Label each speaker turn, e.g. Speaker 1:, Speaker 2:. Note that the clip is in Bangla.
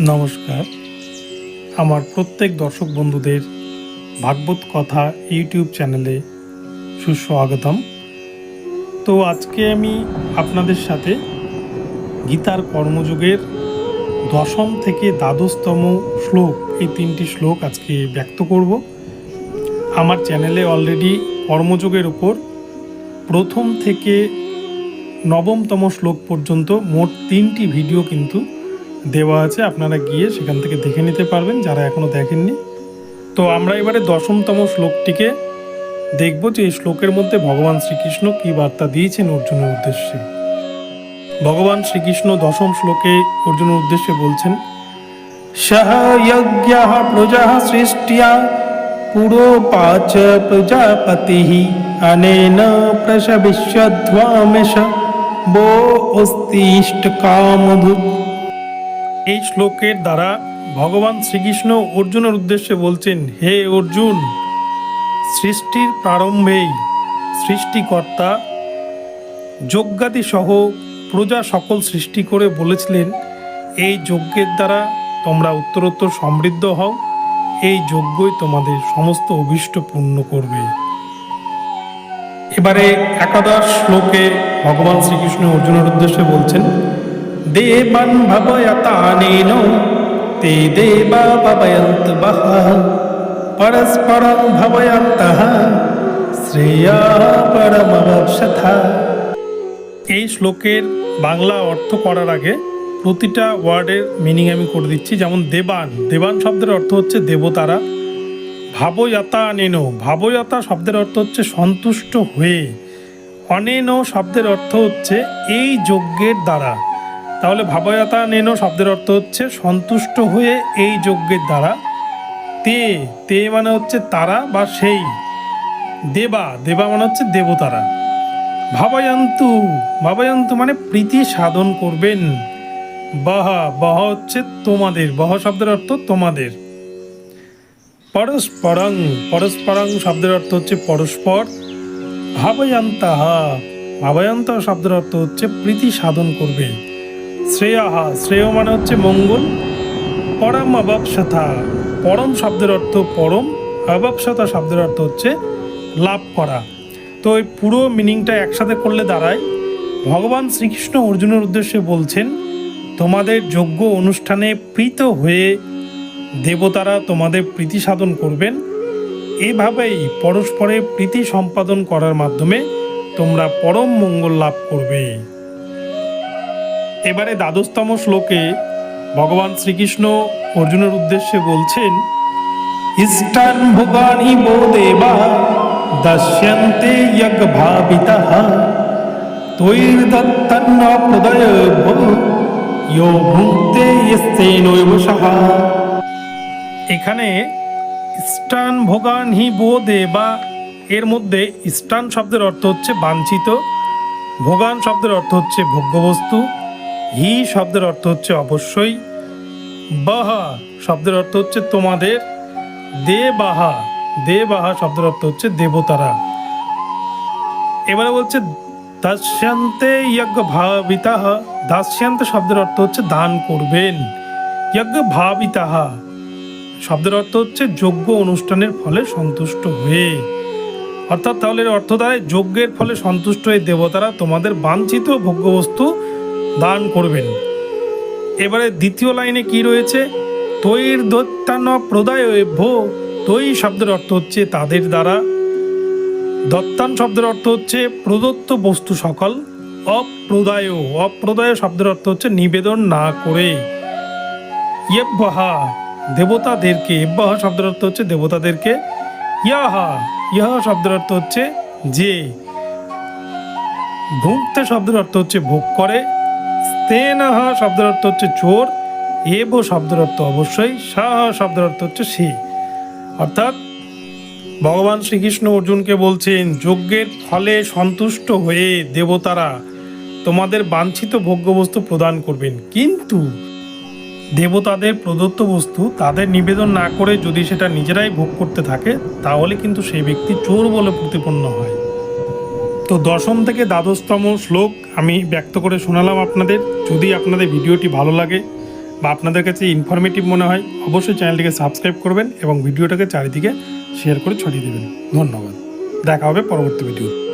Speaker 1: নমস্কার। আমার প্রত্যেক দর্শক বন্ধুদের ভাগবত কথা ইউটিউব চ্যানেলে সুস্বাগতম। তো আজকে আমি আপনাদের সাথে গীতার কর্মযোগের দশম থেকে দ্বাদশতম শ্লোক, এই তিনটি শ্লোক আজকে ব্যক্ত করব। আমার চ্যানেলে অলরেডি কর্মযোগের উপর প্রথম থেকে নবমতম শ্লোক পর্যন্ত মোট তিনটি ভিডিও কিন্তু দেওয়া আছে, আপনারা গিয়ে সেখান থেকে দেখে নিতে পারবেন, যারা এখনও দেখেননি। তো আমরা এবারে দশমতম শ্লোকটিকে দেখব যে এই শ্লোকের মধ্যে ভগবান শ্রীকৃষ্ণ কী বার্তা দিয়েছেন অর্জুনের উদ্দেশ্যে। ভগবান শ্রীকৃষ্ণ দশম শ্লোকে অর্জুনের উদ্দেশ্যে বলছেন প্রজা সৃষ্টিয়া পুরোপাচ প্রজাপতি, অনেন প্রসবিষ্যধ্বামেশ বো অস্তিষ্ট কামধুত এই শ্লোকের দ্বারা ভগবান শ্রীকৃষ্ণ অর্জুনের উদ্দেশ্যে বলছেন, হে অর্জুন, সৃষ্টির প্রারম্ভেই সৃষ্টিকর্তা যজ্ঞাদি সহ প্রজা সকল সৃষ্টি করে বলেছিলেন, এই যজ্ঞের দ্বারা তোমরা উত্তরোত্তর সমৃদ্ধ হও, এই যজ্ঞই তোমাদের সমস্ত অভীষ্ট পূর্ণ করবে। এবারে একাদশ শ্লোকে ভগবান শ্রীকৃষ্ণ অর্জুনের উদ্দেশ্যে বলছেন দেবান ভবয়তানেন তে দেবা ভবয়ন্ত বহ। পরস্পরং ভবয়ন্তঃ, শ্রেয়া পরমবৎসথা। এই শ্লোকের বাংলা অর্থ করার আগে প্রতিটা ওয়ার্ডের মিনিং আমি করে দিচ্ছি, যেমন দেবান। দেবান শব্দের অর্থ হচ্ছে দেবতারা। ভাবয়াতা নেনো ভাবয়াতা শব্দের অর্থ হচ্ছে সন্তুষ্ট হয়ে। অনেন শব্দের অর্থ হচ্ছে এই যজ্ঞের দ্বারা। তাহলে ভাবয়াতা নেনো শব্দের অর্থ হচ্ছে সন্তুষ্ট হয়ে এই যজ্ঞের দ্বারা। তে তে মানে হচ্ছে তারা বা সেই। দেবা দেবা মানে হচ্ছে দেবতারা। ভাবয়ন্তু ভাবয়ন্তু মানে প্রীতি সাধন করবেন। বাহা, বাহ হচ্ছে তোমাদের, বহ শব্দের অর্থ তোমাদের। পরস্পরং পরস্পরং শব্দের অর্থ হচ্ছে পরস্পর। ভাবয়ান্তাহা ভাবায়ন্ত শব্দের অর্থ হচ্ছে প্রীতি সাধন করবে। শ্রেয়াহা শ্রেয় মানে হচ্ছে মঙ্গল। পরম অবাপসথা পরম শব্দের অর্থ পরম অবাপসথা শব্দের অর্থ হচ্ছে লাভ করা। তো এই পুরো মিনিংটা একসাথে করলে দাঁড়ায়। ভগবান শ্রীকৃষ্ণ অর্জুনের উদ্দেশ্যে বলছেন, তোমাদের যোগ্য অনুষ্ঠানে প্রীত হয়ে দেবতারা তোমাদের প্রীতি সাধন করবেন। এভাবেই পরস্পরে প্রীতি সম্পাদন করার মাধ্যমে তোমরা পরম মঙ্গল লাভ করবে। এবারে দ্বাদশতম শ্লোকে ভগবান শ্রীকৃষ্ণ অর্জুনের উদ্দেশ্যে বলছেন, ইষ্টান ভোগানি বো দেবা দশ্যন্তে যজ্ঞ ভাবিতঃ, তৈর্দত্তন্ন প্রদয় ইয়ো ভুক্তে এখানে স্টান ভোগান হি বো দেবা, এর মধ্যে স্টান শব্দের অর্থ হচ্ছে বাঞ্ছিত ভোগান শব্দের অর্থ হচ্ছে ভোগ্যবস্তু হি শব্দের অর্থ হচ্ছে অবশ্যই বাহা শব্দের অর্থ হচ্ছে তোমাদের, দে বাহা দে বাহা শব্দের অর্থ হচ্ছে দেবতারা। এবারে বলছে, দাস্যান্তে যজ্ঞ ভাবিতাহা, দাস্যান্ত শব্দের অর্থ হচ্ছে দান করবেন। যজ্ঞ ভাবিতাহা, শব্দের অর্থ হচ্ছে যোগ্য অনুষ্ঠানের ফলে সন্তুষ্ট হয়ে। অর্থাৎ তাহলে অর্থ দাঁড়ায়, যজ্ঞের ফলে সন্তুষ্ট হয়ে দেবতারা তোমাদের বাঞ্ছিত ভোগ্যবস্তু দান করবেন। এবারে দ্বিতীয় লাইনে কি রয়েছে? তৈর দত্তান্ন প্রদায় ভো তৈ শব্দের অর্থ হচ্ছে তাদের দ্বারা। দত্তান শব্দের অর্থ হচ্ছে প্রদত্ত বস্তু সকল, অপ্রদায় অপ্রদায় শব্দের অর্থ হচ্ছে নিবেদন না করে। ইয়ব্বাহা, দেবতাদেরকে ইব্বাহা শব্দের অর্থ হচ্ছে দেবতাদেরকে। ইয়াহা ইহা শব্দের অর্থ হচ্ছে যে। ভুক্তে শব্দের অর্থ হচ্ছে ভোগ করে। স্তেনাহা শব্দের অর্থ হচ্ছে চোর এব শব্দের অর্থ অবশ্যই সাহা শব্দের অর্থ হচ্ছে সে। অর্থাৎ ভগবান শ্রীকৃষ্ণ অর্জুনকে বলছেন, যজ্ঞের ফলে সন্তুষ্ট হয়ে দেবতারা তোমাদের বাঞ্ছিত ভোগ্যবস্তু প্রদান করবেন। কিন্তু দেবতাদের প্রদত্ত বস্তু তাদের নিবেদন না করে যদি সেটা নিজেরাই ভোগ করতে থাকে, তাহলে কিন্তু সেই ব্যক্তি চোর বলে প্রতিপন্ন হয়। তো দশম থেকে দ্বাদশতম শ্লোক আমি ব্যক্ত করে শোনালাম আপনাদের। যদি আপনাদের ভিডিওটি ভালো লাগে বা আপনাদের কাছে ইনফরমেটিভ মনে হয়, অবশ্যই চ্যানেলটিকে সাবস্ক্রাইব করবেন এবং ভিডিওটাকে চারিদিকে শেয়ার করে ছড়িয়ে দেবেন। ধন্যবাদ। দেখা হবে পরবর্তী ভিডিও